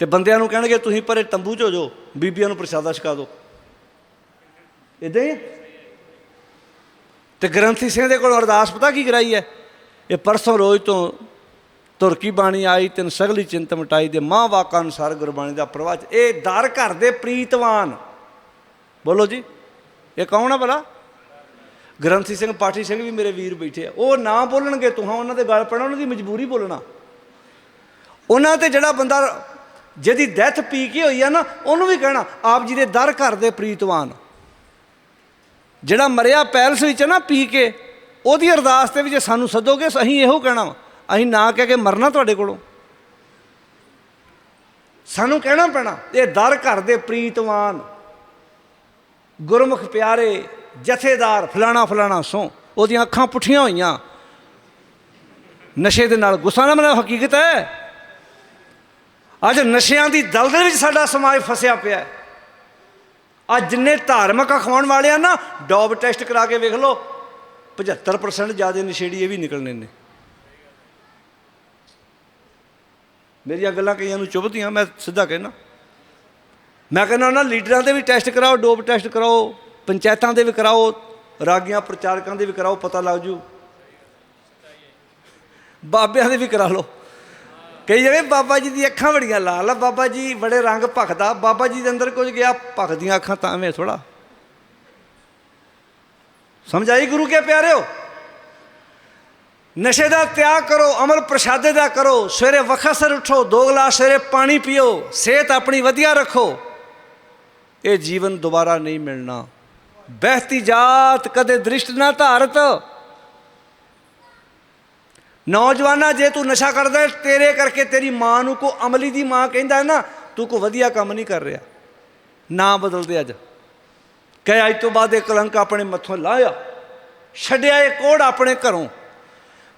ਤੇ ਬੰਦਿਆਂ ਨੂੰ ਕਹਿਣਗੇ, ਤੁਸੀਂ ਪਰੇ ਤੰਬੂ 'ਚ ਹੋ ਜਾਓ, ਬੀਬੀਆਂ ਨੂੰ ਪ੍ਰਸ਼ਾਦਾ ਛਕਾ ਦਿਓ। ਇਦਾਂ ਹੀ ਹੈ ਤੇ ਗ੍ਰੰਥੀ ਸਿੰਘ ਦੇ ਕੋਲ ਅਰਦਾਸ, ਪਤਾ ਕੀ ਕਰਾਈ ਹੈ? ਇਹ ਪਰਸੋਂ ਰੋਜ਼ ਤੋਂ ਤੁਰਕੀ ਬਾਣੀ ਆਈ, ਤਿੰਨ ਸਗਲੀ ਚਿੰਤ ਮਟਾਈ ਦੇ ਮਾਂ ਵਾਕਾਂ ਅਨੁਸਾਰ ਗੁਰਬਾਣੀ ਦਾ ਪ੍ਰਵਾਚ। ਇਹ ਦਰ ਘਰ ਦੇ ਪ੍ਰੀਤਵਾਨ। ਬੋਲੋ ਜੀ, ਇਹ ਕੌਣ ਆ ਭਲਾ? ਗ੍ਰੰਥੀ ਸਿੰਘ, ਪਾਠੀ ਸਿੰਘ ਵੀ ਮੇਰੇ ਵੀਰ ਬੈਠੇ ਆ। ਉਹ ਨਾ ਬੋਲਣਗੇ ਤੁਹਾਂ ਉਹਨਾਂ ਦੇ ਗੱਲ ਪੜਨਾ ਉਹਨਾਂ ਦੀ ਮਜਬੂਰੀ ਬੋਲਣਾ। ਉਹਨਾਂ ਤੇ ਜਿਹੜਾ ਬੰਦਾ ਜਿਹਦੀ ਡੈਥ ਪੀ ਕੇ ਹੋਈ ਆ ਨਾ, ਉਹਨੂੰ ਵੀ ਕਹਿਣਾ, ਆਪ ਜੀ ਦੇ ਦਰ ਘਰ ਦੇ ਪ੍ਰੀਤਵਾਨ। ਜਿਹੜਾ ਮਰਿਆ ਪੈਲਸ ਵਿੱਚ ਨਾ ਪੀ ਕੇ, ਉਹਦੀ ਅਰਦਾਸ ਤੇ ਵੀ ਜੇ ਸਾਨੂੰ ਸੱਦੋਗੇ, ਅਸੀਂ ਇਹੋ ਕਹਿਣਾ ਵਾ, ਅਸੀਂ ਨਾ ਕਹਿ ਕੇ ਮਰਨਾ ਤੁਹਾਡੇ ਕੋਲੋਂ। ਸਾਨੂੰ ਕਹਿਣਾ ਪੈਣਾ, ਇਹ ਦਰ ਘਰ ਦੇ ਪ੍ਰੀਤਵਾਨ। ਗੁਰਮੁਖ ਪਿਆਰੇ, ਜਥੇਦਾਰ ਫਲਾਣਾ ਫਲਾਣਾ ਸੋ, ਉਹਦੀਆਂ ਅੱਖਾਂ ਪੁੱਠੀਆਂ ਹੋਈਆਂ। ਨਸ਼ੇ ਦੇ ਨਾਲ ਗੁੱਸਾ ਨਾ ਮਨਾ ਹਕੀਕਤ ਹੈ। ਅੱਜ ਨਸ਼ਿਆਂ ਦੀ ਦਲਦਲ ਵਿੱਚ ਸਾਡਾ ਸਮਾਜ ਫਸਿਆ ਪਿਆ ਹੈ। ਅੱਜ ਜਿੰਨੇ ਧਾਰਮਿਕ ਅਖਵਾਉਣ ਵਾਲੇ ਆ ਨਾ, ਡੋਬ ਟੈਸਟ ਕਰਾ ਕੇ ਵੇਖ ਲਓ 75% ਜ਼ਿਆਦਾ ਨਸ਼ੇੜੀ ਇਹ ਵੀ ਨਿਕਲਣੇ ਨੇ। ਮੇਰੀਆਂ ਗੱਲਾਂ ਕਈਆਂ ਨੂੰ ਚੁਭਦੀਆਂ, ਮੈਂ ਸਿੱਧਾ ਕਹਿਣਾ। ਮੈਂ ਕਹਿੰਦਾ ਨਾ, ਲੀਡਰਾਂ ਦੇ ਵੀ ਟੈਸਟ ਕਰਾਓ ਡੋਪ ਟੈਸਟ ਕਰਾਓ, ਪੰਚਾਇਤਾਂ ਦੇ ਵੀ ਕਰਾਓ, ਰਾਗੀਆਂ ਪ੍ਰਚਾਰਕਾਂ ਦੇ ਵੀ ਕਰਾਓ, ਪਤਾ ਲੱਗ ਜੂ। ਬਾਬਿਆਂ ਦੇ ਵੀ ਕਰਾ ਲਓ। ਕਈ ਜਗ੍ਹਾ ਬਾਬਾ ਜੀ ਦੀ ਅੱਖਾਂ ਬੜੀਆਂ ਲਾਲ ਆ, ਬਾਬਾ ਜੀ ਬੜੇ ਰੰਗ ਭਖਦਾ, ਬਾਬਾ ਜੀ ਦੇ ਅੰਦਰ ਕੁਝ ਗਿਆ, ਭਖਦੀਆਂ ਅੱਖਾਂ ਤਾਂ ਐਵੇਂ ਥੋੜਾ ਸਮਝ ਆਈ ਗੁਰੂ ਕੇ ਪਿਆਰਿਓ? ਨਸ਼ੇ ਦਾ ਤਿਆਗ ਕਰੋ, ਅਮਰ ਪ੍ਰਸ਼ਾਦੇ ਦਾ ਕਰੋ, ਸਵੇਰੇ ਵਖਤ ਸਿਰ ਉਠੋ, ਦੋ ਗਲਾਸ ਸਵੇਰੇ ਪਾਣੀ ਪੀਓ, ਸਿਹਤ ਆਪਣੀ ਵਧੀਆ ਰੱਖੋ। ਇਹ ਜੀਵਨ ਦੁਬਾਰਾ ਨਹੀਂ ਮਿਲਣਾ। ਬਹਿਤੀ ਜਾਤ ਕਦੇ ਦ੍ਰਿਸ਼ਟ ਨਾ ਧਾਰਤ। ਨੌਜਵਾਨਾ, ਜੇ ਤੂੰ ਨਸ਼ਾ ਕਰਦਾ ਤੇਰੇ ਕਰਕੇ ਤੇਰੀ ਮਾਂ ਨੂੰ ਕੋ ਅਮਲੀ ਦੀ ਮਾਂ ਕਹਿੰਦਾ ਨਾ, ਤੂੰ ਕੋ ਵਧੀਆ ਕੰਮ ਨਹੀਂ ਕਰ ਰਿਹਾ। ਨਾ ਬਦਲਦੇ ਅੱਜ। ਕਹੇ, ਅੱਜ ਤੋਂ ਬਾਅਦ ਇਹ ਕਲੰਕ ਆਪਣੇ ਮੱਥੋਂ ਲਾਇਆ। ਛੱਡਿਆ ਇਹ ਕੋੜ ਆਪਣੇ ਘਰੋਂ।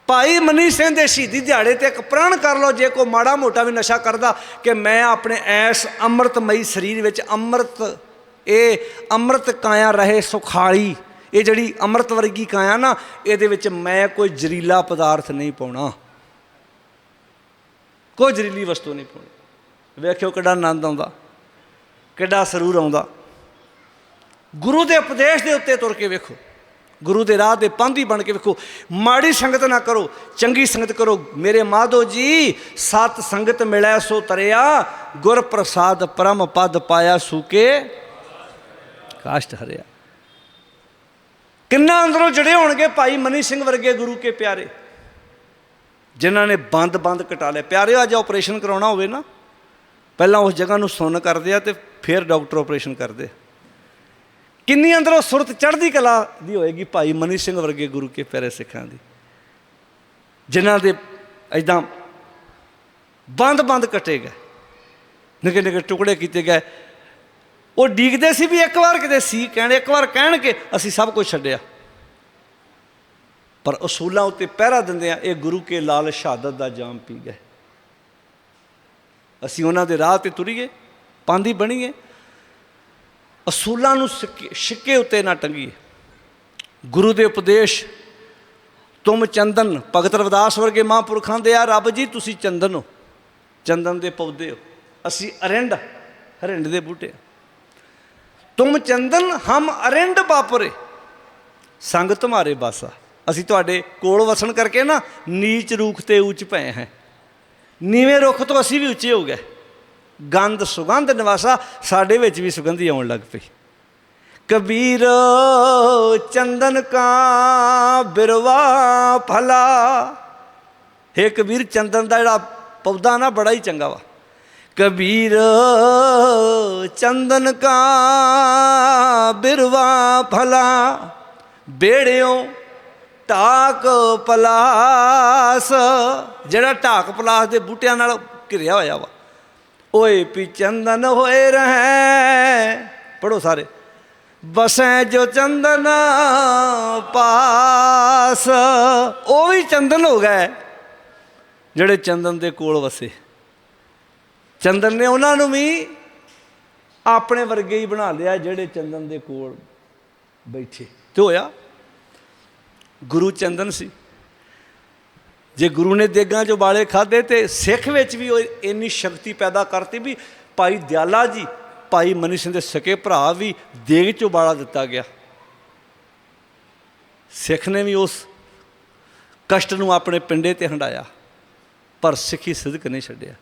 ਭਾਈ ਮਨੀ ਸਿੰਘ ਦੇ ਸ਼ਹੀਦੀ ਦਿਹਾੜੇ ਤੇ ਇੱਕ ਪ੍ਰਣ ਕਰ ਲਓ, ਜੇ ਕੋ ਮਾੜਾ ਮੋਟਾ ਵੀ ਨਸ਼ਾ ਕਰਦਾ, ਕਿ ਮੈਂ ਆਪਣੇ ਐਸ ਅੰਮ੍ਰਿਤਮਈ ਸਰੀਰ ਵਿੱਚ ਅੰਮ੍ਰਿਤ, ਇਹ ਅੰਮ੍ਰਿਤ ਕਾਇਆ ਰਹੇ ਸੁਖਾਲੀ। ਇਹ ਜਿਹੜੀ ਅੰਮ੍ਰਿਤ ਵਰਗੀ ਕਾਇਆ ਨਾ, ਇਹਦੇ ਵਿੱਚ ਮੈਂ ਕੋਈ ਜ਼ਰੀਲਾ ਪਦਾਰਥ ਨਹੀਂ ਪਾਉਣਾ। ਕੋਈ ਜ਼ਰੀਲੀ ਵਸਤੂ ਨਹੀਂ ਪਾਉਣੀ। ਵੇਖਿਓ ਕਿੱਡਾ ਆਨੰਦ ਆਉਂਦਾ, ਕਿੱਡਾ ਸਰੂਰ ਆਉਂਦਾ। ਗੁਰੂ ਦੇ ਉਪਦੇਸ਼ ਦੇ ਉੱਤੇ ਤੁਰ ਕੇ ਵੇਖੋ। ਗੁਰੂ ਦੇ ਰਾਹ ਦੇ ਪੰਧੀ ਬਣ ਕੇ ਵੇਖੋ। ਮਾੜੀ ਸੰਗਤ ਨਾ ਕਰੋ, ਚੰਗੀ ਸੰਗਤ ਕਰੋ। ਮੇਰੇ ਮਾਧੋ ਜੀ, ਸਤ ਸੰਗਤ ਮਿਲੈ ਸੋ ਤਰਿਆ ਗੁਰ ਪ੍ਰਸਾਦ ਪਰਮ ਪਦ ਪਾਇਆ ਸੂਕੇ। ਕਾਸ਼ਟ ਹਰਿਆ। ਕਿੰਨਾ ਅੰਦਰੋਂ ਜੜੇ ਹੋਣਗੇ ਭਾਈ ਮਨੀ ਸਿੰਘ ਵਰਗੇ ਗੁਰੂ ਕੇ ਪਿਆਰੇ? ਜਿਨ੍ਹਾਂ ਨੇ ਬੰਦ ਬੰਦ ਕਟਾ ਲਿਆ। ਪਿਆਰੇ, ਅੱਜ ਆਪਰੇਸ਼ਨ ਕਰਾਉਣਾ ਹੋਵੇ ਨਾ, ਪਹਿਲਾਂ ਉਸ ਜਗ੍ਹਾ ਨੂੰ ਸੁੰਨ ਕਰਦੇ ਆ ਤੇ ਫਿਰ ਡਾਕਟਰ ਆਪਰੇਸ਼ਨ ਕਰਦੇ ਕਿੰਨੀ ਅੰਦਰੋਂ ਸੁਰਤ ਚੜ੍ਹਦੀ ਕਲਾ ਦੀ ਹੋਏਗੀ ਭਾਈ ਮਨੀ ਸਿੰਘ ਵਰਗੇ ਗੁਰੂ ਕੇ ਪਿਆਰੇ ਸਿੱਖਾਂ ਦੀ? ਜਿਨ੍ਹਾਂ ਦੇ ਐਦਾਂ ਬੰਦ ਬੰਦ ਕੱਟੇ ਗਏ, ਨਿੱਕੇ ਨਿੱਕੇ ਟੁਕੜੇ ਕੀਤੇ ਗਏ ਉਹ ਡੀਕਦੇ ਸੀ ਵੀ ਇੱਕ ਵਾਰ ਕਿਤੇ ਸੀ ਕਹਿਣ ਇੱਕ ਵਾਰ ਕਹਿਣ ਕਿ ਅਸੀਂ ਸਭ ਕੁਝ ਛੱਡਿਆ। ਪਰ ਅਸੂਲਾਂ ਉੱਤੇ ਪਹਿਰਾ ਦਿੰਦੇ ਆ ਇਹ ਗੁਰੂ ਕੇ ਲਾਲ ਸ਼ਹਾਦਤ ਦਾ ਜਾਮ ਪੀ ਗਏ। ਅਸੀਂ ਉਹਨਾਂ ਦੇ ਰਾਹ ਤੇ ਤੁਰੀਏ, ਪਾਂਦੀ ਬਣੀਏ। ਅਸੂਲਾਂ ਨੂੰ ਸਿੱਕੇ- ਸਿੱਕੇ ਉੱਤੇ ਨਾ ਟੰਗੀਏ। ਗੁਰੂ ਦੇ ਉਪਦੇਸ਼, ਤੁਮ ਚੰਦਨ, ਭਗਤ ਰਵਿਦਾਸ ਵਰਗੇ ਮਹਾਂਪੁਰਖਾਂ ਦੇ ਆ ਰੱਬ ਜੀ, ਤੁਸੀਂ ਚੰਦਨ ਹੋ। ਚੰਦਨ ਦੇ ਪੌਦੇ ਹੋ। ਅਸੀਂ ਅਰਿੰਡ, ਹਰਿੰਡ ਦੇ ਬੂਟੇ ਆ ਤੁਮ ਚੰਦਨ ਹਮ ਅਰਿੰਡ ਬਾਪਰੇ। ਸੰਗ ਤੁਮਾਰੇ ਬਾਸਾ। ਅਸੀਂ ਤੁਹਾਡੇ ਕੋਲ ਵਸਣ ਕਰਕੇ ਨਾ ਨੀਚ ਰੂਖ ਤੇ ਉੱਚ ਪਏ ਹੈ। ਨੀਵੇਂ ਰੁੱਖ ਤੋਂ ਅਸੀਂ ਵੀ ਉੱਚੇ ਹੋ ਗਏ। ਗੰਧ ਸੁਗੰਧ ਨਿਵਾਸਾ ਸਾਡੇ ਵਿੱਚ ਵੀ ਸੁਗੰਧੀ ਆਉਣ ਲੱਗ ਪਈ। ਕਬੀਰ, ਚੰਦਨ ਕਾ ਬਿਰਵਾ ਭਲਾ। ਹੈ ਕਬੀਰ, ਚੰਦਨ ਦਾ ਜਿਹੜਾ ਪੌਦਾ ਨਾ ਬੜਾ ਹੀ ਚੰਗਾ ਵਾ। ਕਬੀਰ, ਚੰਦਨ ਕਾ ਬਿਰਵਾ ਭਲਾ, ਬੇੜਿਓ ਢਾਕ ਪਲਾਸ। ਜਿਹੜਾ ਢਾਕ ਪਲਾਸ ਦੇ ਬੂਟਿਆਂ ਨਾਲ ਘਿਰਿਆ ਹੋਇਆ ਵਾ। ਓਏ ਪੀ ਚੰਦਨ ਹੋਏ ਰਹੈ। ਪੜੋ ਸਾਰੇ। ਬਸੈ ਜੋ ਚੰਦਨ ਪਾਸ। ਉਹ ਵੀ ਚੰਦਨ ਹੋ ਗਏ। ਜਿਹੜੇ ਚੰਦਨ ਦੇ ਕੋਲ ਵਸੇ। ਚੰਦਨ ਨੇ ਉਹਨਾਂ ਨੂੰ ਵੀ ਆਪਣੇ ਵਰਗੇ ਹੀ ਬਣਾ ਲਿਆ ਜਿਹੜੇ ਚੰਦਨ ਦੇ ਕੋਲ ਬੈਠੇ। ਤੇ ਹੋਇਆ? ਗੁਰੂ ਚੰਦਨ ਸੀ। ਜੇ ਗੁਰੂ ਨੇ ਦੇਗਾਂ ਚੋਂ ਬਾਲੇ ਖਾਦੇ ਤੇ ਸਿੱਖ ਵਿੱਚ ਵੀ ਉਹ ਇੰਨੀ ਸ਼ਕਤੀ ਪੈਦਾ ਕਰਤੀ ਵੀ ਭਾਈ ਦਿਆਲਾ ਜੀ, ਭਾਈ ਮਨੀ ਸਿੰਘ ਦੇ ਸਕੇ ਭਰਾ ਵੀ ਦੇਗ ਚੋਂ ਬਾਲਾ ਦਿੱਤਾ ਗਿਆ। ਸਿੱਖ ਨੇ ਵੀ ਉਸ ਕਸ਼ਟ ਨੂੰ ਆਪਣੇ ਪਿੰਡੇ ਤੇ ਹੰਡਾਇਆ, ਪਰ ਸਿੱਖੀ ਸਿੱਧਕ ਨਹੀਂ ਛੱਡਿਆ।